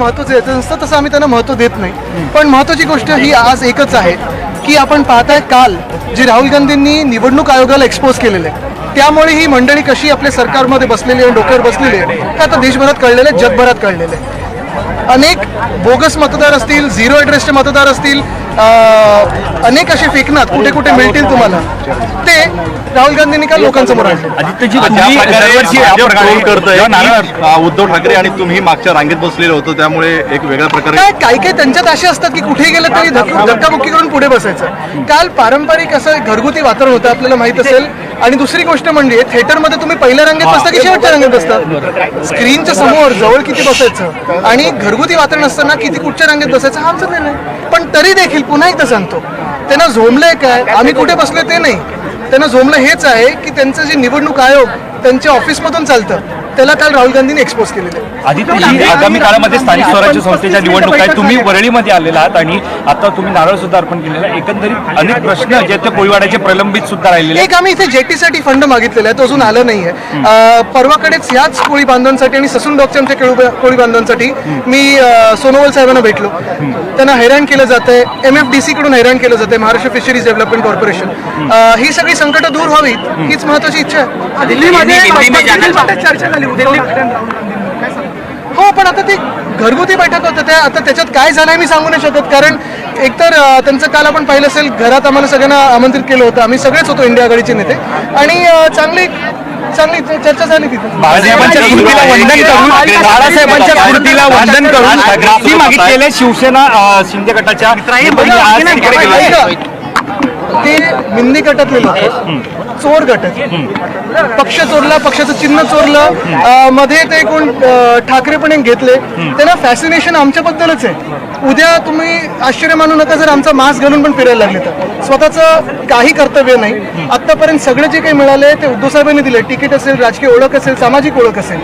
महत्त्व द्यायचं नसतं तसं आम्ही त्यांना महत्त्व देत नाही. पण महत्त्वाची गोष्ट ही आज एकच आहे की आपण पाहताय काल जे राहुल गांधींनी निवडणूक आयोगाला एक्सपोज केलेलं आहे. त्यामुळे ही मंडळी कशी आपल्या सरकारमध्ये बसलेली आहे डोक्यावर बसलेली आहे हे आता देशभरात कळलेलं आहे जगभरात कळलेलं आहे. अनेक बोगस मतदार असतील झिरो ॲड्रेसचे मतदार असतील अनेक असे फेकनात कुठे कुठे मिळतील तुम्हाला? ते राहुल गांधींनी काल लोकांसमोर उद्धव ठाकरे आणि तुम्ही मागच्या रांगेत बसलेले होतो त्यामुळे एक वेगळ्या प्रकारे काय काही काही त्यांच्यात असे असतात की कुठेही गेलं तरी धक्का- धक्काबुक्की करून पुढे बसायचं. काल पारंपरिक असं घरगुती वातावरण होतं आपल्याला माहीत असेल. आणि दुसरी गोष्ट म्हणजे थिएटरमध्ये तुम्ही पहिल्या रांगेत बसता की शेवटच्या रांगेत बसता? स्क्रीनच्या समोर जवळ किती बसायचं? आणि घरगुती वातावरण असताना किती कुठच्या रांगेत बसायचं हा आमचा निर्णय. पण तरी देखील पुन्हा एकदा सांगतो. त्यांना झोमलंय काय? आम्ही कुठे बसलोय ते नाही. त्यांना झोमलं हेच आहे की त्यांचं जे निवडणूक आयोग त्यांच्या ऑफिसमधून चालतं. त्याला काल राहुल गांधींनी एक्सपोज केलेलं आहे. आदित्यजी आगामी काळामध्ये स्थानिक स्वराज्य संस्थेच्या निवडणूक आहेत तुम्ही वरळीमध्ये आलेला आहात आणि आता तुम्ही नारळ सुद्धा अर्पण केलेला आहे. एकंदरीत अनेक प्रश्न जे आहेत ते कोळीवाड्याचे प्रलंबित सुद्धा राहिलेले आहेत. एक आम्ही इथे जेटीसाठी फंड मागितलेला आहे तो अजून आला नाहीये अं, परवाकडेच याच कोळी बांधवांसाठी आणि ससून डॉकच्या आमच्या केळू- कोळी बांधवांसाठी मी अं, सोनोवाल साहेबांना भेटलो. त्यांना हैराण केलं जात आहे एम एफ डी सी कडून हैराण केलं जात आहे महाराष्ट्र फिशरीज डेव्हलपमेंट कॉर्पोरेशन ही सगळी संकट दूर व्हावीत हीच महत्वाची इच्छा आहे. चर्चा झाली. हो. पण आता ती घरगुती बैठक होतं. त्या आता त्याच्यात काय झालंय मी सांगू नाही शकत. कारण एकतर त्यांचं काल आपण पाहिलं असेल घरात आम्हाला सगळ्यांना आमंत्रित केलं होतं. आम्ही सगळेच होतो इंडिया आघाडीचे नेते. आणि चांगली चांगली चर्चा झाली तिथे. बाळासाहेबांच्या स्मृतीला वंदन करून बाळासाहेबांच्या स्मृतीला वंदन करून मागितलेले शिवसेना शिंदे गटाच्या ते मिंदी गटातले लोक चोर गट. आहेत. पक्ष चोरला पक्षाचं चिन्ह चोरलं. मध्ये ते कोण ठाकरे पण घेतले. त्यांना फॅसिनेशन आमच्याबद्दलच आहे. उद्या तुम्ही आश्चर्य मानू नका जर आमचा मास्क घालून पण फिरायला लागले तर. स्वतःचं काही कर्तव्य नाही. आतापर्यंत सगळं जे काही मिळाले ते उद्धव साहेबांनी दिले तिकीट असेल राजकीय ओळख असेल सामाजिक ओळख असेल.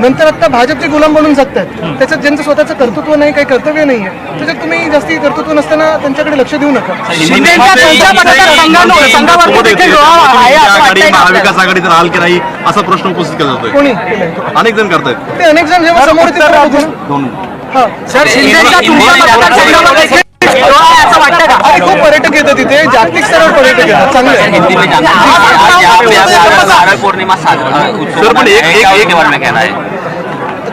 नंतर आता भाजपचे गुलाम बनून जगतात त्याच्यात ज्यांचं स्वतःचं कर्तृत्व नाही काही कर्तव्य नाही आहे त्याच्यात तुम्ही जास्ती कर्तृत्व नसताना त्यांच्याकडे लक्ष देऊ नका? महाविकास आघाडीत राहाल की? नाही असा प्रश्न उपस्थित केला जातोय. कोणी? अनेक जण करतायत. ते अनेक जण जेव्हा समोर. सर खूप पर्यटक येतात तिथे. जागतिक स्तरावर पर्यटक येतात. चांगलं पौर्णिमा साजरा.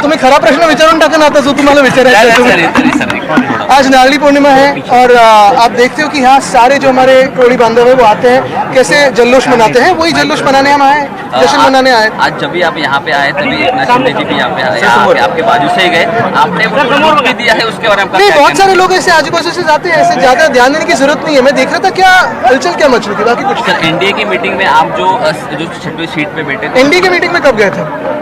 तुम्ही खरा प्रश्न विचारून टाका ना आता जो तुम्हाला विचारायचा आहे सर तुम्ही. सर सर आज नारली पूर्णिमा है और आप देखते हो कि यहाँ सारे जो हमारे कोड़ी बांधव है वो आते हैं। कैसे जल्लोष मनाते हैं? वही जल्लोष मनाने हम आए जश्न मनाने आए। आज जब भी आप यहाँ पे आए तभी एक जी भी यहाँ पे आए। आपके बाजू से ही गए। आपने भी दिया है उसके बारे में नहीं बहुत सारे लोग ऐसे आजू बाजू से जाते हैं ऐसे ज़्यादा ध्यान देने की ज़रूरत नहीं है। मैं देख रहा था क्या हलचल क्या मच रही थी बाकी कुछ एनडीए की मीटिंग में आप जो जो छठवीं सीट पे बैठे एनडीए की मीटिंग में कब गए थे?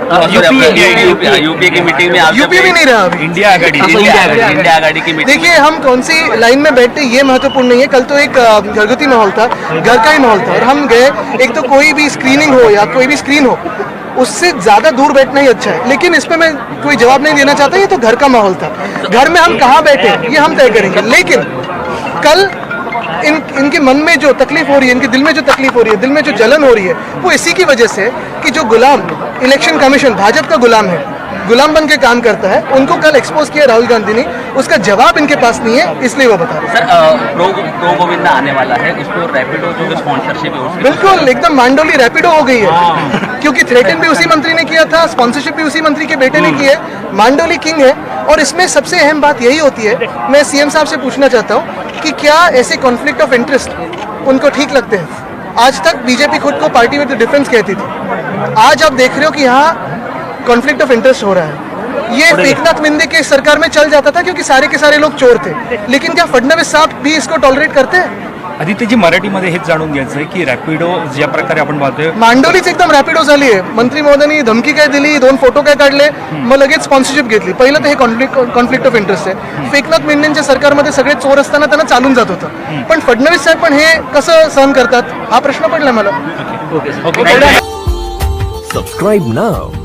यूपी यूपी की मीटिंग में आप यूपी भी नहीं रहा अभी। इंडिया इंडिया आघाड़ी इंडिया आघाड़ी की मीटिंग देखिए हम कौन सी लाइन में बैठते ये महत्वपूर्ण नहीं है। कल तो एक घरगुती माहौल था घर का ही माहौल था। और हम गए एक तो कोई भी स्क्रीनिंग हो या कोई भी स्क्रीन हो उससे ज़्यादा दूर बैठना ही अच्छा है। लेकिन इस पे मैं कोई जवाब नहीं देना चाहता ये तो घर का माहौल था। घर में हम कहाँ बैठे ये हम तय करेंगे। लेकिन कल इन इनके मन में जो तकलीफ़ हो रही है इनके दिल में जो तकलीफ़ हो रही है दिल में जो जलन हो रही है वो इसी की वजह से कि जो गुलाम इलेक्शन कमीशन भाजपा का गुलाम है गुलाम बन के काम करता है उनको कल एक्सपोज किया राहुल गांधी ने उसका जवाब इनके पास नहीं है इसलिए वो बता रहे सर प्रो प्रो गोविंदा आने वाला है उसको रैपिडो जो स्पॉन्सरशिप है बिल्कुल एकदम मांडोली रैपिडो हो गई है। क्योंकि थ्रेटन भी उसी मंत्री ने किया था स्पॉन्सरशिप भी उसी मंत्री के बेटे ने की है मांडोली किंग है। और इसमें सबसे अहम बात यही होती है मैं सीएम साहब से पूछना चाहता हूँ कि क्या ऐसे कॉन्फ्लिक्ट ऑफ़ इंटरेस्ट उनको ठीक लगते हैं? आज तक बीजेपी खुद को पार्टी विद डिफरेंस कहती थी। आज आप देख रहे हो कि यहाँ कॉन्फ्लिक्ट ऑफ इंटरेस्ट हो रहा है। ये एकनाथ मिंदे के सरकार में चल जाता था क्योंकि सारे के सारे लोग चोर थे। लेकिन क्या फडणवीस साहब भी इसको टॉलरेट करते? हैं आदित्यजी मराठीमध्ये हेच जाणून घ्यायचं आहे की रॅपिडो ज्या प्रकारे आपण पाहतोय मांडवलीच एकदम रॅपिडो झाली आहे मंत्री महोदयांनी धमकी काय दिली दोन फोटो काय काढले मग लगेच स्पॉन्सरशिप घेतली. पहिलं तर हे कॉन्फ्लिक्ट कॉन्फ्लिक्ट ऑफ इंटरेस्ट आहे. फेकनाथ मेंढेंच्या सरकारमध्ये सगळे चोर असताना त्यांना चालून जात होतं. पण फडणवीस साहेब पण हे कसं सहन करतात? हा प्रश्न पडला मला. Subscribe now.